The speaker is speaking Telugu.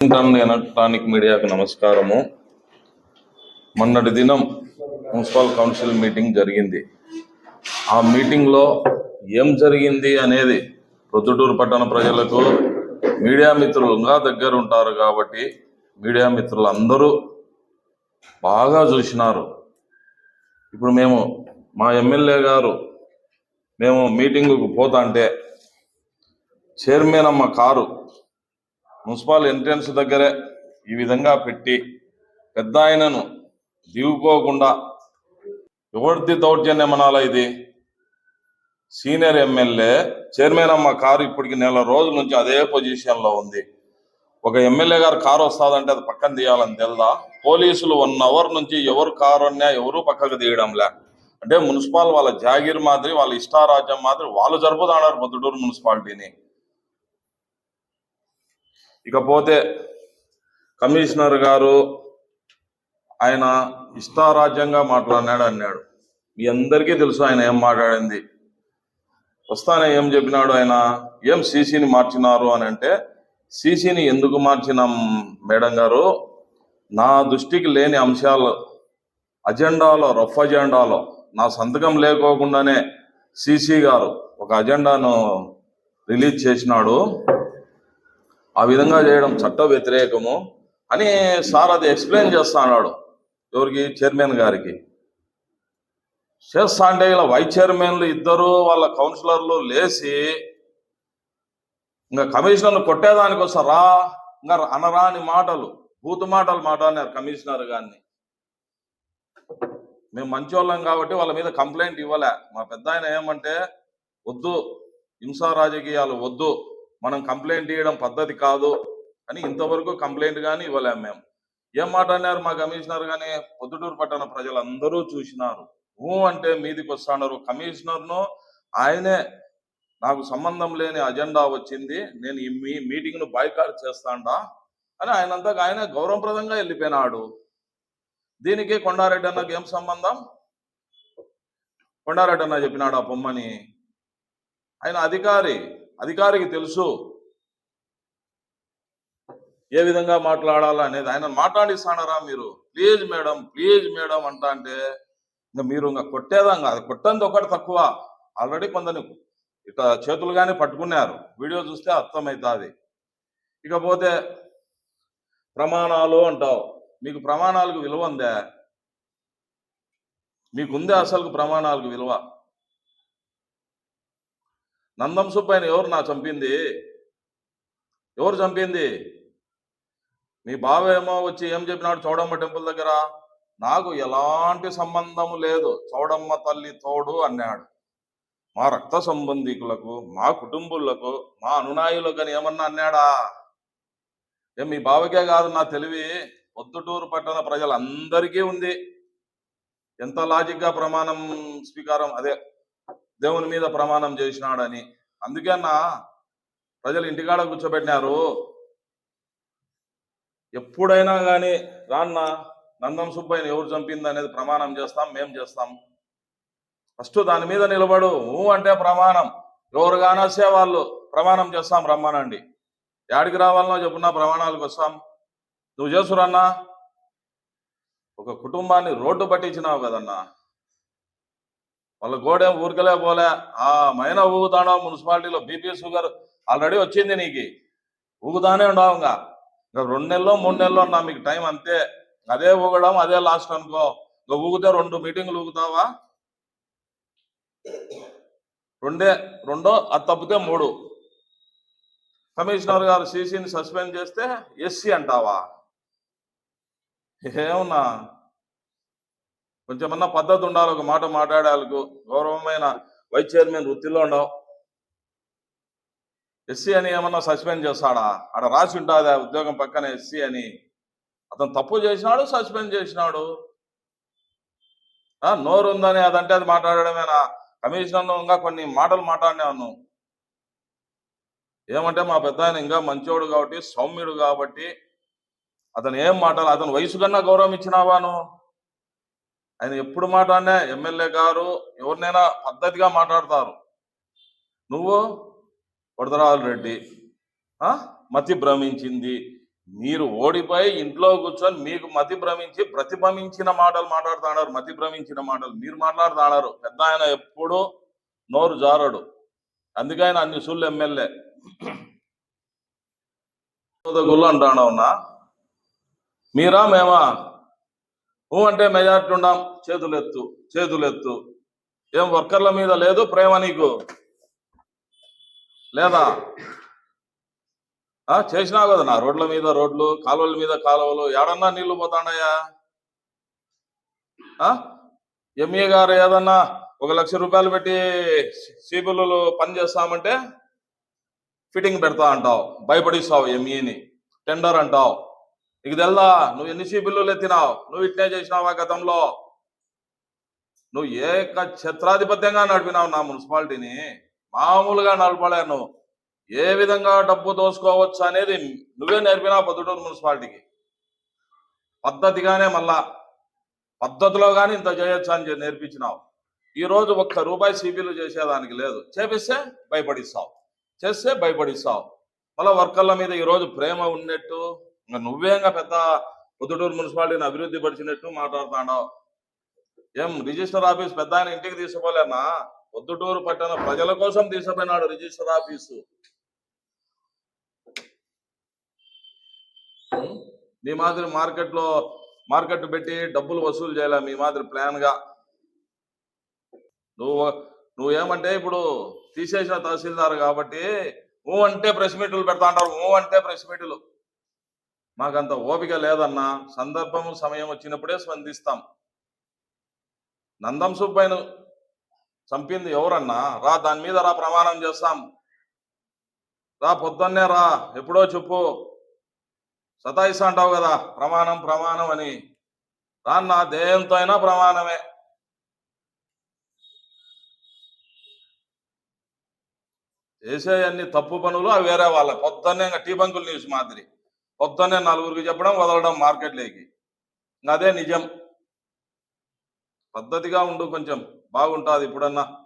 ఎలక్ట్రానిక్ మీడియాకు నమస్కారము. మొన్నటి దినం మున్సిపల్ కౌన్సిల్ మీటింగ్ జరిగింది. ఆ మీటింగ్లో ఏం జరిగింది అనేది ప్రొద్దుటూరు పట్టణ ప్రజలకు మీడియా మిత్రులుగా దగ్గర ఉంటారు కాబట్టి మీడియా మిత్రులు అందరూ బాగా చూసినారు. ఇప్పుడు మేము మా ఎమ్మెల్యే గారు మేము మీటింగుకు పోతా అంటే చైర్మన్ అమ్మ కారు మున్సిపల్ ఎంట్రన్స్ దగ్గరే ఈ విధంగా పెట్టి పెద్ద ఆయనను దిగుకోకుండా ఎవరిది దౌర్జన్యం అనాలా ఇది? సీనియర్ ఎమ్మెల్యే చైర్మన్ అమ్మ కారు ఇప్పటికి నెల రోజుల నుంచి అదే పొజిషన్లో ఉంది. ఒక ఎమ్మెల్యే గారు కారు వస్తాదంటే అది పక్కన తీయాలని తెలుదా? పోలీసులు వన్ అవర్ నుంచి ఎవరు కారు అన్నా ఎవరు పక్కకు తీయడంలే. అంటే మున్సిపాల్ వాళ్ళ జాగీర్ మాదిరి వాళ్ళ ఇష్టారాజ్యం మాదిరి వాళ్ళు జరుపుతున్నారు పొద్దుటూరు మున్సిపాలిటీని. ఇకపోతే కమిషనర్ గారు ఆయన ఇష్టారాజ్యంగా మాట్లాడినాడు అన్నాడు. మీ అందరికీ తెలుసు ఆయన ఏం మాట్లాడింది. వస్తానే ఏం చెప్పినాడు ఆయన? ఏం సీసీని మార్చినారు అని అంటే సీసీని ఎందుకు మార్చినాం మేడం గారు? నా దృష్టికి లేని అంశాలు అజెండాలో రఫ్ అజెండాలో నా సంతకం లేకోకుండానే సీసీ గారు ఒక అజెండాను రిలీజ్ చేసినాడు. ఆ విధంగా చేయడం చట్ట వ్యతిరేకము అని సార్ అది ఎక్స్ప్లెయిన్ చేస్తా అన్నాడు ఎవరికి? చైర్మన్ గారికి. చేస్తా అంటే ఇలా వైస్ చైర్మన్లు ఇద్దరు వాళ్ళ కౌన్సిలర్లు లేచి ఇంకా కమిషనర్లు కొట్టేదానికి వస్తారా ఇంకా అనరాని మాటలు బూతు మాటలు మాట్లాడినారు కమిషనర్ గారిని. మేము మంచోళ్ళం కాబట్టి వాళ్ళ మీద కంప్లైంట్ ఇవ్వలే. మా పెద్ద ఆయన ఏమంటే వద్దు హింసా రాజకీయాలు వద్దు మనం కంప్లైంట్ ఇవ్వడం పద్ధతి కాదు అని ఇంతవరకు కంప్లైంట్ కానీ ఇవ్వలేం మేము. ఏం మాట అన్నారు మా కమిషనర్ కానీ పొద్దుటూరు పట్టణ ప్రజలందరూ చూసినారు. ఊ అంటే మీదికి వస్తున్నారు. కమిషనర్ను ఆయనే నాకు సంబంధం లేని అజెండా వచ్చింది. నేను ఈ మీ మీటింగ్ను బాయ్కాట్ చేస్తాండా అని ఆయనంతా ఆయన గౌరవప్రదంగా వెళ్ళిపోయినాడు. దీనికి కొండారెడ్డి అన్నకు ఏం సంబంధం? కొండారెడ్డి అన్న చెప్పినాడు ఆ పొమ్మని. ఆయన అధికారి. అధికారికి తెలుసు ఏ విధంగా మాట్లాడాలా అనేది. ఆయన మాట్లాడిస్తానరా మీరు. ప్లీజ్ మేడం ప్లీజ్ మేడం అంట అంటే ఇంకా మీరు ఇంకా కొట్టేదాం కాదు. కొట్టంది ఒకటి తక్కువ. ఆల్రెడీ కొందరు ఇట్లా చేతులు కానీ పట్టుకున్నారు. వీడియో చూస్తే అర్థమవుతుంది. ఇకపోతే ప్రమాణాలు అంటావు. మీకు ప్రమాణాలకు విలువ ఉందా? మీకుందే అసలు ప్రమాణాలకు విలువ. నందం సుబ్బయ్యని ఎవరు నా చంపింది? ఎవరు చంపింది? మీ బావ ఏమో వచ్చి ఏం చెప్పినాడు చౌడమ్మ టెంపుల్ దగ్గర? నాకు ఎలాంటి సంబంధం లేదు. చౌడమ్మ తల్లి తోడు అన్నాడు. మా రక్త సంబంధికులకు మా కుటుంబులకు మా అనునాయులకు అని ఏమన్నా అన్నాడా? ఏం మీ బావకే కాదు నా తెలివి. పొద్దుటూరు పట్టణ ప్రజలందరికీ ఉంది. ఎంత లాజిక్గా ప్రమాణం స్వీకారం? అదే దేవుని మీద ప్రమాణం చేసినాడని. అందుకన్నా ప్రజలు ఇంటికాడ కూర్చోబెట్టినారు. ఎప్పుడైనా కానీ రాన్న నందం సుబ్బయ్యని ఎవరు చంపింది అనేది ప్రమాణం చేస్తాం మేం చేస్తాం. ఫస్ట్ దాని మీద నిలబడు. ఊ అంటే ప్రమాణం. ఎవరు కానసే వాళ్ళు ప్రమాణం చేస్తాం రమ్మనండి. యాడికి రావాలనో చెప్పున్నా ప్రమాణాలకు వస్తాం. నువ్వు చేసురన్నా. ఒక కుటుంబాన్ని రోడ్డు పట్టించినావు కదన్నా. వాళ్ళ గోడేం ఊరికలే పోలే. ఆ మైన ఊగుతాడో మున్సిపాలిటీలో బీపీ షుగర్ ఆల్రెడీ వచ్చింది నీకు. ఊగుతానే ఉండవు ఇంకా. రెండు నెలలో మూడు నెలలో నా మీకు టైం అంతే. అదే ఊగడం అదే లాస్ట్ అనుకో. ఇంకా ఊగితే రెండు మీటింగ్లు ఊగుతావా? రెండే రెండో అది తప్పితే మూడు. కమిషనర్ గారు సీసీని సస్పెండ్ చేస్తే ఎస్సీ అంటావా? ఏమన్నా? కొంచెమన్నా పద్ధతి ఉండాలి ఒక మాట మాట్లాడాలకు గౌరవమైన వైస్ చైర్మన్ వృత్తిలో ఉండవు. ఎస్సీ అని ఏమన్నా సస్పెండ్ చేస్తాడా? ఆడ రాసి ఉంటుంది ఆ ఉద్యోగం పక్కన ఎస్సీ అని. అతను తప్పు చేసినాడు సస్పెండ్ చేసినాడు. ఆ, నోరు ఉందని అదంటే అది మాట్లాడడమేనా? కమిషనర్ ఇంకా కొన్ని మాటలు మాట్లాడినాను ఏమంటే మా పెద్ద ఆయన ఇంకా మంచోడు కాబట్టి సౌమ్యుడు కాబట్టి అతను ఏం మాటలు అతను వయసు కన్నా గౌరవం ఇచ్చినావాను ఆయన ఎప్పుడు మాట్లాడినా ఎమ్మెల్యే గారు ఎవరినైనా పద్ధతిగా మాట్లాడతారు. నువ్వు వడదరాజు రెడ్డి ఆ? మతి భ్రమించింది. మీరు ఓడిపోయి ఇంట్లో కూర్చొని మీకు మతి భ్రమించి ప్రతిభమించిన మాటలు మాట్లాడుతున్నారు. మతి భ్రమించిన మాటలు మీరు మాట్లాడుతున్నారు. పెద్ద ఆయన ఎప్పుడు నోరు జారడు. అందుకే ఆయన అన్ని సుళ్ళు ఎమ్మెల్యే. గుళ్ళు అంటాను ఉన్నా? మీరా మేమా? ఊ అంటే మెజార్టీ ఉండాం చేతులెత్తు చేతులెత్తు. ఏం వర్కర్ల మీద లేదు ప్రేమ నీకు? లేదా? ఆ, చేసినావు కదా నా రోడ్ల మీద రోడ్లు కాలువల మీద కాలువలు. ఏడన్నా నీళ్ళు పోతాడయ్యా? ఆ? ఎంఏ గారు ఏదన్నా ఒక లక్ష రూపాయలు పెట్టి సిబిలు పని చేస్తామంటే ఫిట్టింగ్ పెడతా అంటావు. భయపడిస్తావు ఎంఈని టెండర్ అంటావు. నీకు తెల్దా? నువ్వు ఎన్ని సిబిల్లు ఎత్తినావు? నువ్వు ఇట్లే చేసినావా గతంలో? నువ్వు ఏక ఛత్రాధిపత్యంగా నడిపినావు నా మున్సిపాలిటీని. మామూలుగా నడపలే నువ్వు. ఏ విధంగా డబ్బు దోసుకోవచ్చు అనేది నువ్వే నేర్పినావు పొద్దుటూరు మున్సిపాలిటీకి. పద్ధతిగానే మళ్ళా పద్ధతిలో కానీ ఇంత చేయొచ్చు అని నేర్పించినావు. ఈ రోజు ఒక్క రూపాయి సిబిలు చేసేదానికి లేదు. చేపిస్తే భయపడిస్తావు. చేస్తే భయపడిస్తావు. మళ్ళీ వర్కర్ల మీద ఈ రోజు ప్రేమ ఉన్నట్టు ఇంకా నువ్వేంగా పెద్ద పొద్దుటూరు మున్సిపాలిటీని అభివృద్ధి పరిచినట్టు మాట్లాడుతున్నావు. ఏం రిజిస్టర్ ఆఫీస్ పెద్ద ఆయన ఇంటికి తీసుకుపోలేనా? పొద్దుటూరు పట్టణ ప్రజల కోసం తీసుకుపోయినాడు రిజిస్టర్ ఆఫీసు. మీ మాదిరి మార్కెట్లో మార్కెట్ పెట్టి డబ్బులు వసూలు చేయాలి మీ మాదిరి ప్లాన్గా నువ్వు నువ్వు ఏమంటే ఇప్పుడు తీసేసిన తహసీల్దార్ కాబట్టి ఊ అంటే ప్రెస్ మీట్లు పెడతా అంటారు ఊ అంటే ప్రెస్ మీట్లు. మాకంత ఓపిక లేదన్నా సందర్భం సమయం వచ్చినప్పుడే స్పందిస్తాం. నందం సుబ్బయ్యను చంపింది ఎవరన్నా? రా దాని మీద రా ప్రమాణం చేస్తాం. రా పొద్దున్నే రా ఎప్పుడో చెప్పు. సతాయిస్తా అంటావు కదా ప్రమాణం ప్రమాణం అని. రాన్న దేయంతో అయినా ప్రమాణమే. చేసే అన్ని తప్పు పనులు అవి వేరే వాళ్ళ. పొద్దున్నే ఇంకా టీ బంకులు న్యూస్ మాదిరి. పొద్దున్నే నలుగురికి చెప్పడం వదలడం మార్కెట్లోకి అదే నిజం. పద్ధతిగా ఉండు కొంచెం. బాగుంటుంది ఇప్పుడన్నా.